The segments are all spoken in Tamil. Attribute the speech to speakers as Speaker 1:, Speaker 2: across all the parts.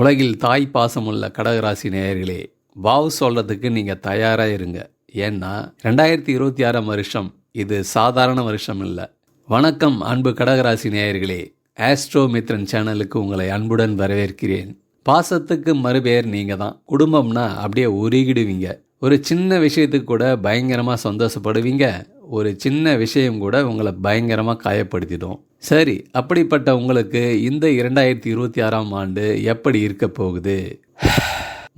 Speaker 1: உலகில் தாய் பாசமுள்ள கடகராசி நேயர்களே வாவ் சொல்கிறதுக்கு நீங்கள் தயாராக இருங்க. ஏன்னா ரெண்டாயிரத்தி இருபத்தி ஆறாம் வருஷம் இது சாதாரண வருஷம் இல்லை. வணக்கம் அன்பு கடகராசி நேயர்களே. ஆஸ்ட்ரோ மித்ரன் சேனலுக்கு உங்களை அன்புடன் வரவேற்கிறேன். பாசத்துக்கு மறுபெயர் நீங்கள் தான். குடும்பம்னா அப்படியே உருகிடுவீங்க. ஒரு சின்ன விஷயத்துக்கு கூட பயங்கரமாக சந்தோஷப்படுவீங்க. ஒரு சின்ன விஷயம் கூட உங்களை பயங்கரமாக காயப்படுத்திடும். சரி அப்படிப்பட்ட உங்களுக்கு இந்த இரண்டாயிரத்தி இருபத்தி ஆறாம் ஆண்டு எப்படி இருக்க போகுது?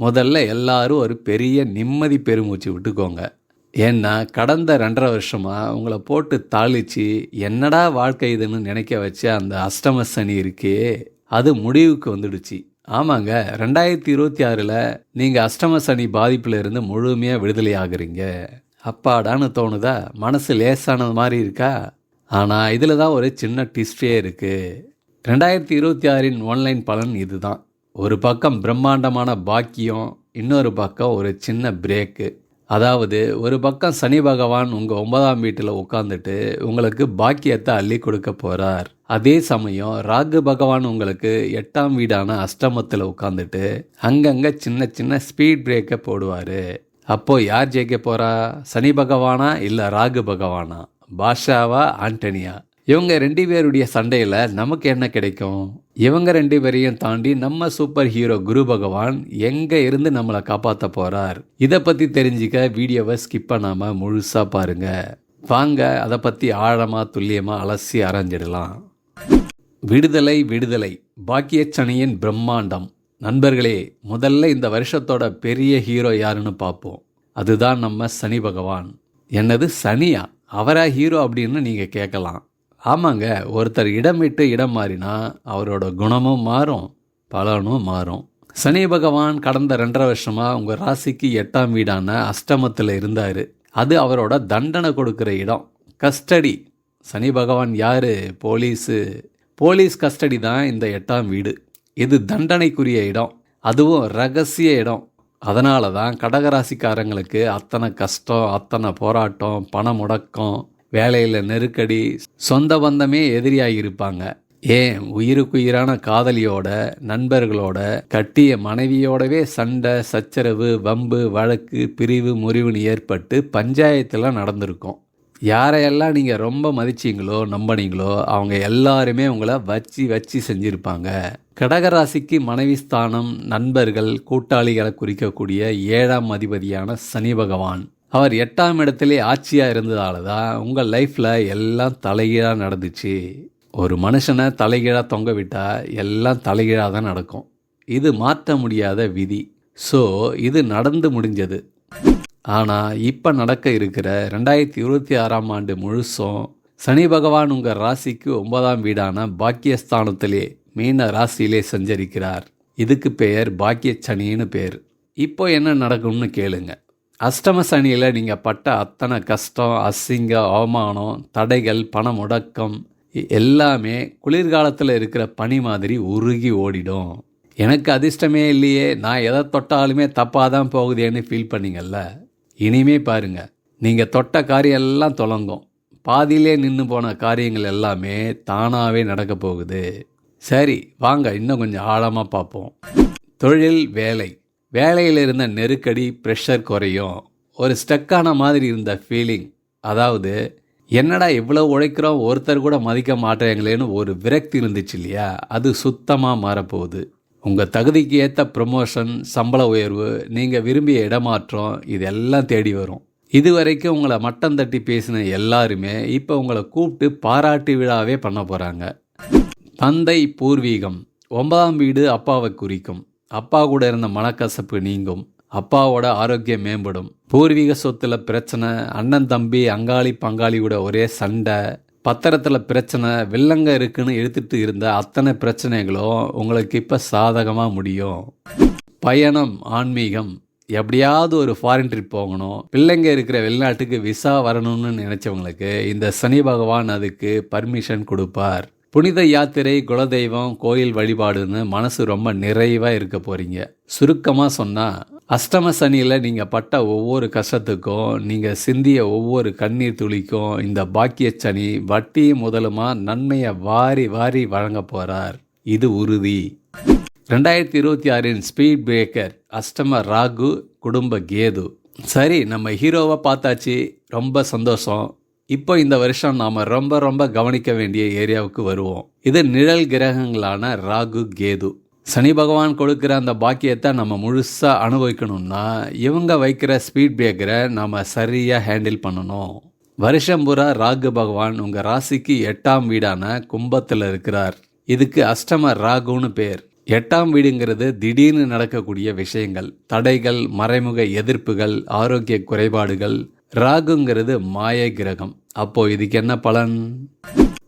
Speaker 1: முதல்ல எல்லாரும் ஒரு பெரிய நிம்மதி பெருமூச்சு விட்டுக்கோங்க. ஏன்னா கடந்த ரெண்டரை வருஷமாக உங்களை போட்டு தாளிச்சு என்னடா வாழ்க்கை இதுன்னு நினைக்க வச்ச அந்த அஷ்டம சனி இருக்கே அது முடிவுக்கு வந்துடுச்சு. ஆமாங்க ரெண்டாயிரத்தி இருபத்தி ஆறில் நீங்கள் அஷ்டம சனி பாதிப்பில் இருந்து முழுமையாக விடுதலை ஆகுறீங்க அப்பாடான்னு தோணுதா? மனசு லேசானது மாதிரி இருக்கா? ஆனால் இதில் தான் ஒரு சின்ன டிஸ்டே இருக்குது ரெண்டாயிரத்தி இருபத்தி ஆறின் ஆன்லைன் பலன் இதுதான். ஒரு பக்கம் பிரம்மாண்டமான பாக்கியம் இன்னொரு பக்கம் ஒரு சின்ன பிரேக்கு அதாவது ஒரு பக்கம் சனி பகவான் உங்கள் ஒன்பதாம் வீட்டில் உட்காந்துட்டு உங்களுக்கு பாக்கியத்தை அள்ளி கொடுக்க போகிறார் அதே சமயம் ராகு பகவான் உங்களுக்கு எட்டாம் வீடான அஷ்டமத்தில் உட்காந்துட்டு அங்கங்கே சின்ன சின்ன ஸ்பீட் பிரேக்கை போடுவார். அப்போது யார் ஜெயிக்க போகிறா சனி பகவானா இல்லை ராகு பகவானா? பாஷாவா ஆண்டனியா? இவங்க ரெண்டு பேருடைய சண்டையில் நமக்கு என்ன கிடைக்கும்? இவங்க ரெண்டு பேரையும் தாண்டி நம்ம சூப்பர் ஹீரோ குரு பகவான் எங்கே இருந்து நம்மளை காப்பாற்ற போகிறார் இதை பற்றி தெரிஞ்சுக்க வீடியோவை ஸ்கிப் பண்ணாமல் முழுசாக பாருங்கள் வாங்க அதை பற்றி ஆழமாக துல்லியமாக அலசி அரைஞ்சிடலாம். விடுதலை விடுதலை. பாக்கியச்சனியின் பிரம்மாண்டம். நண்பர்களே முதல்ல இந்த வருஷத்தோட பெரிய ஹீரோ யாருன்னு பார்ப்போம். அதுதான் நம்ம சனி பகவான். என்னது சனியா? அவரா ஹீரோ அப்படின்னு நீங்கள் கேட்கலாம். ஆமாங்க ஒருத்தர் இடம் விட்டு இடம் மாறினா அவரோட குணமும் மாறும் பலனும் மாறும். சனி பகவான் கடந்த ரெண்டரை வருஷமாக உங்கள் ராசிக்கு எட்டாம் வீடான அஷ்டமத்தில் இருந்தார். அது அவரோட தண்டனை கொடுக்குற இடம் கஸ்டடி. சனி பகவான் யார்? போலீஸு. போலீஸ் கஸ்டடி தான் இந்த எட்டாம் வீடு. இது தண்டனைக்குரிய இடம். அதுவும் ரகசிய இடம். அதனால தான் கடகராசிக்காரங்களுக்கு அத்தனை கஷ்டம் அத்தனை போராட்டம் பண முடக்கம் வேலையில் நெருக்கடி சொந்த பந்தமே எதிரியாக இருப்பாங்க. ஏன்? உயிருக்குயிரான காதலியோட நண்பர்களோட கட்டிய மனைவியோடவே சண்டை சச்சரவு வம்பு வழக்கு பிரிவு முறிவுன்னு ஏற்பட்டு பஞ்சாயத்தில் நடந்திருக்கும். யாரையெல்லாம் நீங்கள் ரொம்ப மதிச்சிங்களோ நம்பினீங்களோ அவங்க எல்லாருமே உங்களை வச்சு வச்சு செஞ்சுருப்பாங்க. கடகராசிக்கு மனைவி ஸ்தானம் நண்பர்கள் கூட்டாளிகளை குறிக்கக்கூடிய ஏழாம் அதிபதியான சனி பகவான். அவர் எட்டாம் இடத்திலே ஆட்சியாக இருந்ததால தான் உங்கள் லைஃப்பில் எல்லாம் தலைகீழாக நடந்துச்சு. ஒரு மனுஷனை தலைகீழாக தொங்க விட்டால் எல்லாம் தலைகீழாக தான் நடக்கும். இது மாற்ற முடியாத விதி. ஸோ இது நடந்து முடிஞ்சது. ஆனால் இப்போ நடக்க இருக்கிற ரெண்டாயிரத்தி இருபத்தி ஆறாம் ஆண்டு முழுசும் சனி பகவான் உங்கள் ராசிக்கு ஒன்பதாம் வீடான பாக்கியஸ்தானத்திலே மீன ராசியிலே சஞ்சரிக்கிறார். இதுக்கு பெயர் பாக்கிய சனின்னு பேர். இப்போ என்ன நடக்கும்னு கேளுங்க. அஷ்டம சனியில் நீங்கள் பட்ட அத்தனை கஷ்டம் அசிங்க அவமானம் தடைகள் பண முடக்கம் எல்லாமே குளிர்காலத்தில் இருக்கிற பனி மாதிரி உருகி ஓடிடும். எனக்கு அதிர்ஷ்டமே இல்லையே நான் எதை தொட்டாலுமே தப்பாக தான் போகுதேன்னு ஃபீல் பண்ணிங்கல்ல? இனிமே பாருங்க. நீங்கள் தொட்ட காரியம் எல்லாம் தொடங்கும் பாதியிலே நின்று போன காரியங்கள் எல்லாமே தானாகவே நடக்க போகுது. சரி வாங்க இன்னும் கொஞ்சம் ஆழமாக பார்ப்போம் தொழில் வேலை. வேலையில் இருந்த நெருக்கடி ப்ரெஷர் குறையும். ஒரு ஸ்டக்கான மாதிரி இருந்த ஃபீலிங் அதாவது என்னடா இவ்வளோ உழைக்கிறோம் ஒருத்தர் கூட மதிக்க மாட்டேங்களேன்னு ஒரு விரக்தி இருந்துச்சு இல்லையா? அது சுத்தமாக மாறப்போகுது. உங்கள் தகுதிக்கு ஏற்ற ப்ரமோஷன் சம்பள உயர்வு நீங்கள் விரும்பிய இடமாற்றம் இதெல்லாம் தேடி வரும். இதுவரைக்கும் உங்களை மட்டம் தட்டி பேசின எல்லாருமே இப்போ உங்களை கூப்பிட்டு பாராட்டு விழாவே பண்ண போகிறாங்க தந்தை பூர்வீகம் ஒன்பதாம் வீடு அப்பாவை குறிக்கும். அப்பா கூட இருந்த மனக்கசப்பு நீங்கும். அப்பாவோட ஆரோக்கியம் மேம்படும். பூர்வீக சொத்துல பிரச்சனை அண்ணன் தம்பி அங்காளி பங்காளியோட ஒரே சண்டை. பத்திரத்தில் பிரச்சனை வில்லங்க இருக்குன்னு எடுத்துட்டு இருந்த அத்தனை பிரச்சனைகளும் உங்களுக்கு இப்போ சாதகமாக முடியும். பயணம் ஆன்மீகம் எப்படியாவது ஒரு ஃபாரின் ட்ரிப் போகணும். பிள்ளைங்க இருக்கிற வெளிநாட்டுக்கு விசா வரணும்னு நினைச்சவங்களுக்கு இந்த சனி பகவான் அதுக்கு பர்மிஷன் கொடுப்பார். புனித யாத்திரை குலதெய்வம் கோயில் வழிபாடுன்னு மனசு ரொம்ப நிறைவாக இருக்க போறீங்க. சுருக்கமாக சொன்னால் அஷ்டம சனியில் நீங்கள் பட்ட ஒவ்வொரு கஷ்டத்துக்கும் நீங்கள் சிந்திய ஒவ்வொரு கண்ணீர் துளிக்கும் இந்த பாக்கிய சனி வட்டி முதலுமா நன்மையை வாரி வாரி வழங்க போகிறார் இது உறுதி. ரெண்டாயிரத்தி இருபத்தி ஆறின் ஸ்பீட் பிரேக்கர் அஷ்டம ராகு குடும்ப கேது. சரி நம்ம ஹீரோவை பார்த்தாச்சு. ரொம்ப சந்தோஷம். இப்போ இந்த வருஷம் நாம் ரொம்ப ரொம்ப கவனிக்க வேண்டிய ஏரியாவுக்கு வருவோம். இது நிழல் கிரகங்களான ராகு கேது. சனி பகவான் கொடுக்குற அந்த பாக்கியத்தை நம்ம முழுசாக அனுபவிக்கணும்னா இவங்க வைக்கிற ஸ்பீட் பிரேக்கரை நம்ம சரியாக ஹேண்டில் பண்ணணும். வருஷம் பூரா ராகு பகவான் உங்கள் ராசிக்கு எட்டாம் வீடான கும்பத்தில் இருக்கிறார். இதுக்கு அஷ்டம ராகுன்னு பேர். எட்டாம் வீடுங்கிறது திடீர்னு நடக்கக்கூடிய விஷயங்கள். தடைகள் மறைமுக எதிர்ப்புகள் ஆரோக்கிய குறைபாடுகள். ராகுங்கிறது மாய கிரகம். அப்போ இதுக்கு என்ன பலன்?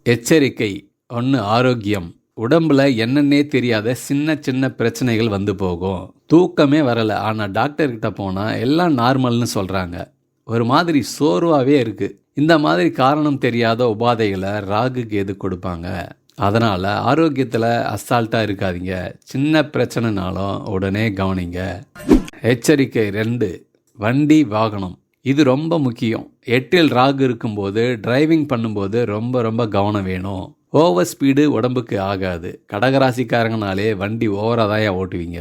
Speaker 1: எச்சரிக்கை. ஒன்று ஆரோக்கியம். உடம்புல என்னன்னே தெரியாத சின்ன சின்ன பிரச்சனைகள் வந்து போகும். தூக்கமே வரல. ஆனால் டாக்டர்கிட்ட போனால் எல்லாம் நார்மல்னு சொல்கிறாங்க ஒரு மாதிரி சோர்வாகவே இருக்குது இந்த மாதிரி காரணம் தெரியாத உபாதைகளை ராகு கேது கொடுப்பாங்க. அதனால் ஆரோக்கியத்தில் அசால்ட்டாக இருக்காதீங்க. சின்ன பிரச்சனைனாலும் உடனே கவனிங்க. எச்சரிக்கை ரெண்டு வண்டி வாகனம். இது ரொம்ப முக்கியம். எட்டில் ராகு இருக்கும்போது டிரைவிங் பண்ணும்போது ரொம்ப ரொம்ப கவனம் வேணும். ஓவர் ஸ்பீடு உடம்புக்கு ஆகாது. கடகராசிக்காரங்கனாலே வண்டி ஓவராக தான் ஓட்டுவீங்க.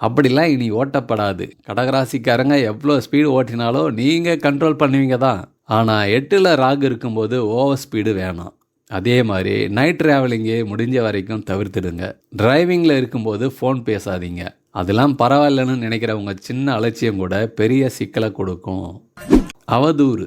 Speaker 1: அப்படிலாம் இனி ஓட்டப்படாது. கடகராசிக்காரங்க எவ்வளோ ஸ்பீடு ஓட்டினாலும் நீங்கள் கண்ட்ரோல் பண்ணுவீங்க தான். ஆனால் எட்டில் ராகு இருக்கும்போது ஓவர் ஸ்பீடு வேணாம். அதே மாதிரி நைட் ட்ராவலிங்கே முடிஞ்ச வரைக்கும் தவிர்த்துடுங்க. டிரைவிங்கில் இருக்கும்போது ஃபோன் பேசாதீங்க. அதெல்லாம் பரவாயில்லன்னு நினைக்கிறவங்க சின்ன அலட்சியம் கூட பெரிய சிக்கலை கொடுக்கும். அவதூறு.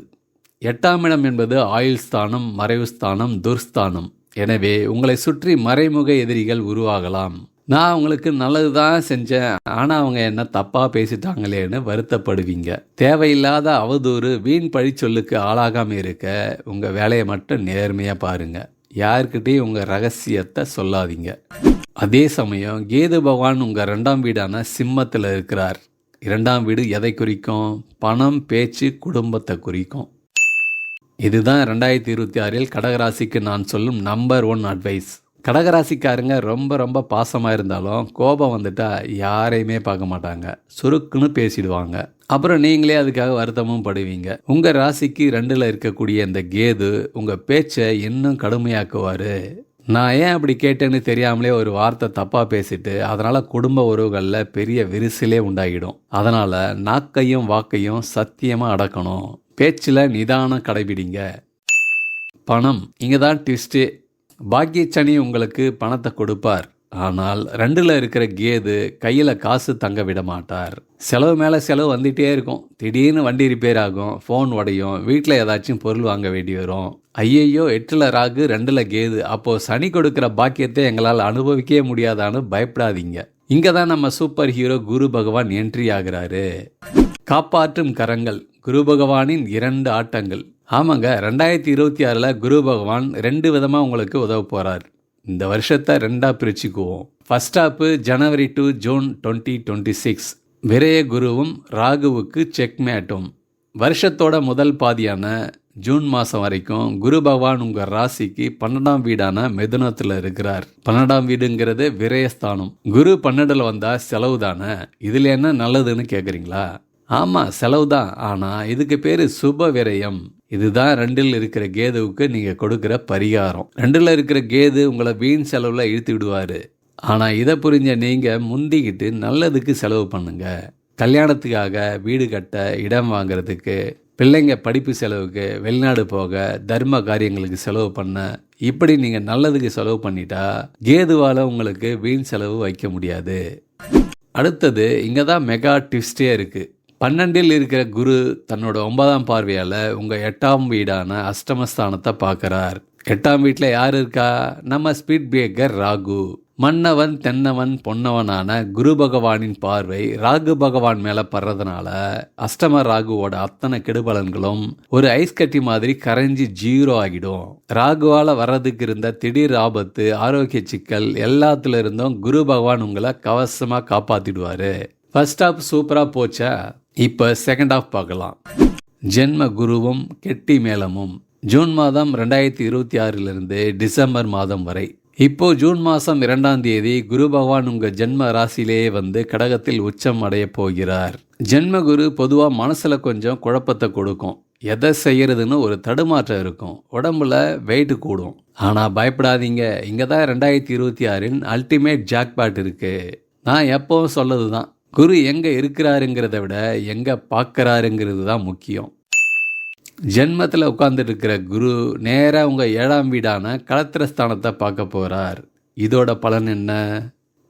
Speaker 1: எட்டாம் இடம் என்பது ஆயுள் ஸ்தானம் மறைவு ஸ்தானம் துர்ஸ்தானம். எனவே உங்களை சுற்றி மறைமுக எதிரிகள் உருவாகலாம். நான் அவங்களுக்கு நல்லது தான் செஞ்சேன். ஆனால் அவங்க என்ன தப்பாக பேசிட்டாங்களேன்னு வருத்தப்படுவீங்க. தேவையில்லாத அவதூறு வீண் பழிச்சொல்லுக்கு ஆளாகாமல் இருக்க உங்கள் வேலையை மட்டும் நேர்மையாக பாருங்க. யாருக்கிட்டேயும் உங்கள் ரகசியத்தை சொல்லாதீங்க. அதே சமயம் கேது பகவான் உங்கள் ரெண்டாம் வீடான சிம்மத்தில் இருக்கிறார். இரண்டாம் வீடு எதை குறிக்கும்? பணம் பேச்சு குடும்பத்தை குறிக்கும். இதுதான் ரெண்டாயிரத்தி இருபத்தி ஆறில் கடகராசிக்கு நான் சொல்லும் நம்பர் ஒன் அட்வைஸ் கடகராசிக்காரங்க ரொம்ப ரொம்ப பாசமாக இருந்தாலும் கோபம் வந்துட்டா யாரையுமே பார்க்க மாட்டாங்க. சுருக்குன்னு பேசிடுவாங்க. அப்புறம் நீங்களே அதுக்காக வருத்தமும் படுவீங்க. உங்கள் ராசிக்கு ரெண்டில் இருக்கக்கூடிய இந்த கேது உங்கள் பேச்சை இன்னும் கடுமையாக்குவார். நான் ஏன் அப்படி கேட்டேன்னு தெரியாமலே ஒரு வார்த்தை தப்பாக பேசிட்டு அதனால் குடும்ப உறவுகளில் பெரிய விரிசலே உண்டாகிடும். அதனால் நாக்கையும் வாக்கையும் சத்தியமாக அடக்கணும். பேச்சில் நிதானம் கடைபிடிங்க. பணம் இங்கே தான் ட்விஸ்ட்டு பாக்கியச்சனி உங்களுக்கு பணத்தை கொடுப்பார். ஆனால் ரெண்டில் இருக்கிற கேது கையில் காசு தங்க விட மாட்டார். செலவு மேலே செலவு வந்துகிட்டே இருக்கும். திடீர்னு வண்டி ரிப்பேர் ஆகும் ஃபோன் உடையும் வீட்டில் ஏதாச்சும் பொருள் வாங்க வேண்டி வரும். ஐயையோ எட்டில் ராகு ரெண்டில் கேது. அப்போது சனி கொடுக்குற பாக்கியத்தை எங்களால் அனுபவிக்கவே முடியாதான்னு பயப்படாதீங்க. இங்கே தான் நம்ம சூப்பர் ஹீரோ குரு பகவான் என்ட்ரி ஆகிறாரு. காப்பாற்றும் கரங்கள் குரு பகவானின் இரண்டு ஆட்டங்கள். ஆமாங்க ரெண்டாயிரத்தி இருபத்தி ஆறில் குரு பகவான் ரெண்டு விதமாக உங்களுக்கு உதவ போகிறார் இந்த வருஷத்தை ரெண்டாக பிரிச்சுக்குவோம். First half January to June twenty twenty six விரய குருவும் ராகுவுக்கு செக்மேட்டும் வருஷத்தோட முதல் பாதியான ஜூன் மாதம் வரைக்கும் குரு பகவான் உங்கள் ராசிக்கு பன்னெண்டாம் வீடான மிதுனத்தில் இருக்கிறார். பன்னெண்டாம் வீடுங்கிறது விரயஸ்தானம். குரு பன்னெண்டில் வந்தால் செலவு தானே இதில் என்ன நல்லதுன்னு கேட்குறீங்களா ஆமாம் செலவு தான் ஆனால் இதுக்கு பேர் சுப விரயம். இதுதான் ரெண்டில் இருக்கிற கேதுவுக்கு நீங்கள் கொடுக்குற பரிகாரம். ரெண்டில் இருக்கிற கேது உங்களை வீண் செலவில் இழுத்து விடுவார். ஆனால் இதை புரிஞ்ச நீங்கள் முந்திக்கிட்டு நல்லதுக்கு செலவு பண்ணுங்க. கல்யாணத்துக்காக வீடு கட்ட இடம் வாங்குறதுக்கு பிள்ளைங்க படிப்பு செலவுக்கு வெளிநாடு போக தர்ம காரியங்களுக்கு செலவு பண்ண இப்படி நீங்கள் நல்லதுக்கு செலவு பண்ணிட்டா கேதுவால் உங்களுக்கு வீண் செலவு வைக்க முடியாது. அடுத்தது இங்கே தான் மெகா டிப்ஸ்டே இருக்குது பன்னெண்டில் இருக்கிற குரு தன்னோட ஒன்பதாம் பார்வையால் உங்கள் எட்டாம் வீடான அஷ்டமஸ்தானத்தை பார்க்குறார். எட்டாம் வீட்டில் யார் இருக்கா? நம்ம ஸ்பீட் பிரேக்கர் ராகு. மன்னவன் தென்னவன் பொன்னவனான குரு பகவானின் பார்வை ராகு பகவான் மேலே படுறதுனால அஷ்டம ராகுவோட அத்தனை கெடுபலன்களும் ஒரு ஐஸ் கட்டி மாதிரி கரைஞ்சி ஜீரோ ஆகிடும். ராகுவால் வர்றதுக்கு இருந்த திடீர் ஆபத்து ஆரோக்கிய சிக்கல் எல்லாத்துல இருந்தும் குரு பகவான் உங்களை கவசமாக காப்பாற்றிடுவார் ஃபர்ஸ்ட் ஹாஃப் சூப்பராக போச்சா? இப்போ செகண்ட் ஹாஃப் பார்க்கலாம். ஜென்ம குருவும் கெட்டி மேளமும். ஜூன் மாதம் ரெண்டாயிரத்தி இருபத்தி ஆறிலிருந்து டிசம்பர் மாதம் வரை. இப்போ ஜூன் மாதம் இரண்டாம் தேதி குரு பகவான் உங்கள் ஜென்ம ராசியிலேயே வந்து கடகத்தில் உச்சம் அடைய போகிறார். ஜென்ம குரு பொதுவாக மனசில் கொஞ்சம் குழப்பத்தை கொடுக்கும். எதை செய்கிறதுன்னு ஒரு தடுமாற்றம் இருக்கும். உடம்புல வெயிட் கூடும். ஆனால் பயப்படாதீங்க. இங்கே தான் ரெண்டாயிரத்தி இருபத்தி ஆறின் அல்டிமேட் ஜாக்பாட் இருக்குது நான் எப்போவும் சொல்லது தான் குரு எங்கே இருக்கிறாருங்கிறத விட எங்கே பார்க்குறாருங்கிறது தான் முக்கியம். ஜென்மத்தில் உட்கார்ந்துட்டு இருக்கிற குரு நேராக உங்கள் ஏழாம் வீடான களத்திரஸ்தானத்தை பார்க்க போகிறார் இதோட பலன் என்ன?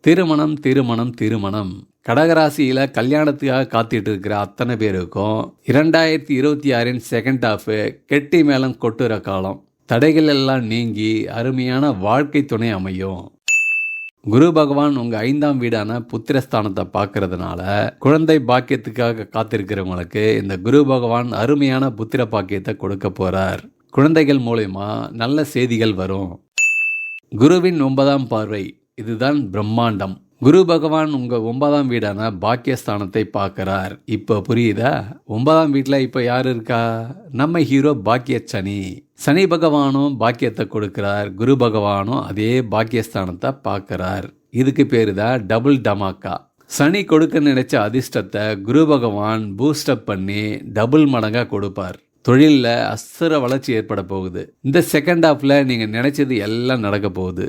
Speaker 1: திருமணம் திருமணம் திருமணம். கடகராசியில் கல்யாணத்துக்காக காத்திட்டு இருக்கிற அத்தனை பேருக்கும் இரண்டாயிரத்தி இருபத்தி ஆறின் செகண்ட் ஹாஃப் கெட்டி மேளம் கொட்டுற காலம். தடைகள் எல்லாம் நீங்கி அருமையான வாழ்க்கை துணை அமையும். குரு பகவான் உங்கள் ஐந்தாம் வீடான புத்திரஸ்தானத்தை பார்க்கறதுனால குழந்தை பாக்கியத்துக்காக காத்திருக்கிறவங்களுக்கு இந்த குரு பகவான் அருமையான புத்திர பாக்கியத்தை கொடுக்க போகிறார் குழந்தைகள் மூலயமா நல்ல செய்திகள் வரும். குருவின் ஒன்பதாம் பார்வை இதுதான் பிரம்மாண்டம். குரு பகவான் உங்கள் ஒன்பதாம் வீடான பாக்கியஸ்தானத்தை பார்க்குறார். இப்போ புரியுதா? ஒன்பதாம் வீட்டில் இப்போ யார் இருக்கா? நம்ம ஹீரோ பாக்கிய சனி சனி பகவானும் பாக்கியத்தை கொடுக்கிறார். குரு பகவானும் அதே பாக்கியஸ்தானத்தை பார்க்குறார். இதுக்கு பேர் தான் டபுள் டமாக்கா. சனி கொடுக்க நினைச்ச அதிர்ஷ்டத்தை குரு பகவான் பூஸ்டப் பண்ணி டபுள் மடங்காக கொடுப்பார். தொழிலில் அஸ்திர வளர்ச்சி ஏற்பட போகுது. இந்த செகண்ட் ஹாஃபில் நீங்கள் நினைச்சது எல்லாம் நடக்க போகுது.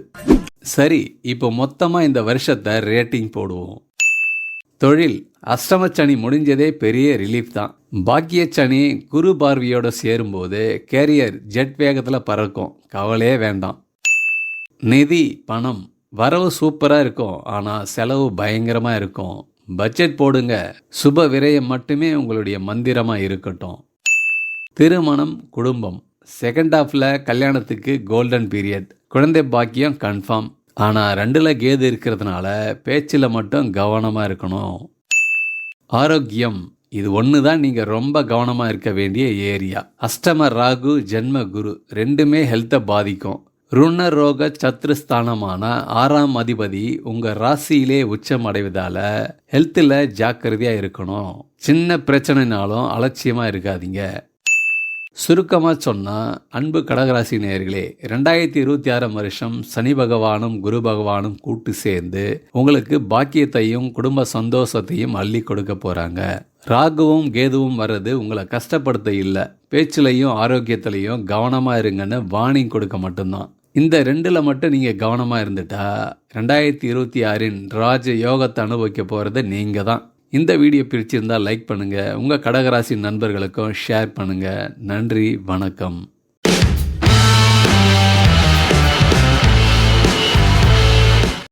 Speaker 1: சரி இப்போ மொத்தமாக இந்த வருஷத்தை ரேட்டிங் போடுவோம். தொழில் அஷ்டமச்சனி முடிஞ்சதே பெரிய ரிலீஃப் தான். பாக்கிய சனி குரு பார்வையோட சேரும்போது கேரியர் ஜெட் வேகத்தில் பறக்கும். கவலையே வேண்டாம். நிதி பணம் வரவு சூப்பராக இருக்கும். ஆனால் செலவு பயங்கரமாக இருக்கும். பட்ஜெட் போடுங்க. சுப விரயம் மட்டுமே உங்களுடைய மந்திரமாக இருக்கட்டும். திருமணம் குடும்பம். செகண்ட் ஹாஃபில் கல்யாணத்துக்கு கோல்டன் பீரியட் குழந்தை பாக்கியம் கன்ஃபார்ம் ஆனால் ரெண்டில் கேது இருக்கிறதுனால பேச்சில் மட்டும் கவனமாக இருக்கணும். ஆரோக்கியம் இது ஒன்று தான் நீங்கள் ரொம்ப கவனமாக இருக்க வேண்டிய ஏரியா. அஷ்டம ராகு ஜென்ம குரு ரெண்டுமே ஹெல்த்தை பாதிக்கும். ருண ரோக சத்ருஸ்தானமான ஆறாம் அதிபதி உங்கள் ராசியிலே உச்சம் அடைவதால் ஹெல்த்தில் ஜாக்கிரதையாக இருக்கணும். சின்ன பிரச்சனைனாலும் அலட்சியமாக இருக்காதீங்க. சுருக்கமாக சொன்னால் அன்பு கடகராசி நேயர்களே ரெண்டாயிரத்தி இருபத்தி ஆறாம் வருஷம் சனி பகவானும் குரு பகவானும் கூட்டு சேர்ந்து உங்களுக்கு பாக்கியத்தையும் குடும்ப சந்தோஷத்தையும் அள்ளி கொடுக்க போகிறாங்க ராகுவும் கேதுவும் வர்றது உங்களை கஷ்டப்படுத்த இல்லை. பேச்சிலையும் ஆரோக்கியத்திலையும் கவனமாக இருங்கன்னு வார்னிங் கொடுக்க மட்டும்தான். இந்த ரெண்டில் மட்டும் நீங்கள் கவனமாக இருந்துட்டா ரெண்டாயிரத்தி இருபத்தி ஆறின் ராஜ யோகத்தை அனுபவிக்க போகிறது நீங்கள் தான் இந்த வீடியோ பிரிச்சிருந்தால் லைக் பண்ணுங்கள் உங்கள் கடகராசி நண்பர்களுக்கும் ஷேர் பண்ணுங்கள் நன்றி வணக்கம்.